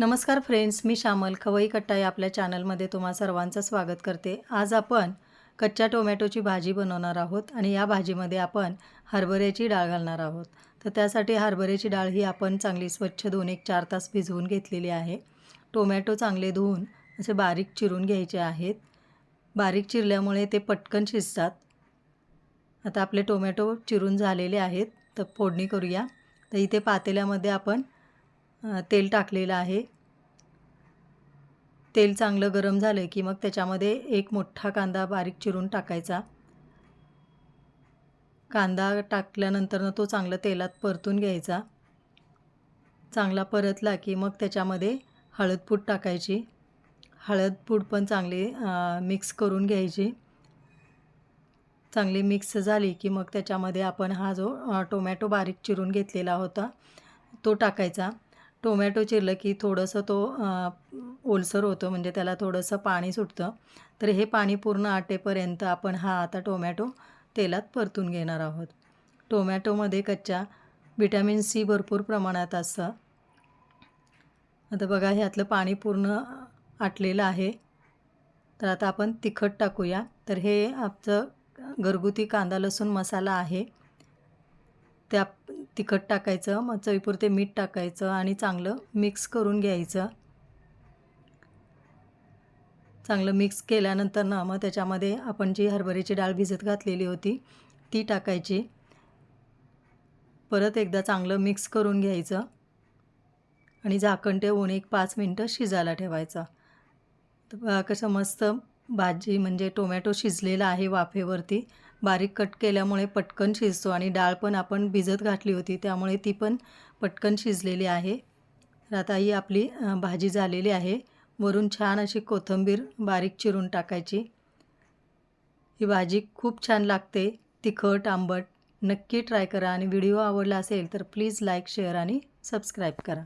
नमस्कार फ्रेंड्स मी श्यामल खवई कट्टा या आपल्या चॅनलमध्ये तुम्हा सर्वांचं स्वागत करते. आज आपण कच्च्या टोमॅटोची भाजी बनवणार आहोत आणि या भाजीमध्ये आपण हरभऱ्याची डाळ घालणार आहोत. तर त्यासाठी हरभऱ्याची डाळ ही आपण चांगली स्वच्छ धुवून एक चार तास भिजवून घेतलेली आहे. टोमॅटो चांगले धुवून असे बारीक चिरून घ्यायचे आहेत. बारीक चिरल्यामुळे ते पटकन शिजतात. आता आपले टोमॅटो चिरून झालेले आहेत. तर फोडणी करूया. तर इथे पातेल्यामध्ये आपण तेल टाकलेलं आहे. तेल चांगलं गरम झालं की मग त्याच्यामध्ये एक मोठा कांदा बारीक चिरून टाकायचा. कांदा टाकल्यानंतरनं तो चांगलं तेलात परतून घ्यायचा. चांगला परतला की मग त्याच्यामध्ये हळदपूड टाकायची. हळदपूड पण चांगली मिक्स करून घ्यायची. चांगली मिक्स झाली की मग त्याच्यामध्ये आपण हा जो टोमॅटो बारीक चिरून घेतलेला होता तो टाकायचा. टोमॅटो चिरलं की थोडंसं तो ओलसर होतं म्हणजे त्याला थोडंसं पाणी सुटतं. तर हे पाणी पूर्ण आटेपर्यंत आपण हा आता टोमॅटो तेलात परतून घेणार आहोत. टोमॅटोमध्ये कच्च्या विटॅमिन सी भरपूर प्रमाणात असतं. आता बघा ह्यातलं पाणी पूर्ण आटलेलं आहे. तर आता आपण तिखट टाकूया. तर हे आमचं घरगुती कांदा लसूण मसाला आहे. त्या तिखट टाकायचं मग चवीपुरते मीठ टाकायचं आणि चांगलं मिक्स करून घ्यायचं. चांगलं मिक्स केल्यानंतर ना मग त्याच्यामध्ये आपण जी हरभऱ्याची डाळ भिजत घातलेली होती ती टाकायची. परत एकदा चांगलं मिक्स करून घ्यायचं आणि झाकण ठेवून एक पाच मिनटं शिजायला ठेवायचं. तर कसं मस्त भाजी म्हणजे टोमॅटो शिजलेला आहे वाफेवरती. बारीक कट केल्यामुळे पटकन शिजतो आणि डाळ पण आपण भिजत घातली होती त्यामुळे ती पण पटकन शिजलेली आहे. तर आता ही आपली भाजी झालेली आहे. वरून छान अशी कोथिंबीर बारीक चिरून टाकायची. ही भाजी खूप छान लागते तिखट आंबट. नक्की ट्राय करा आणि व्हिडिओ आवडला असेल तर प्लीज लाईक शेअर आणि सबस्क्राईब करा.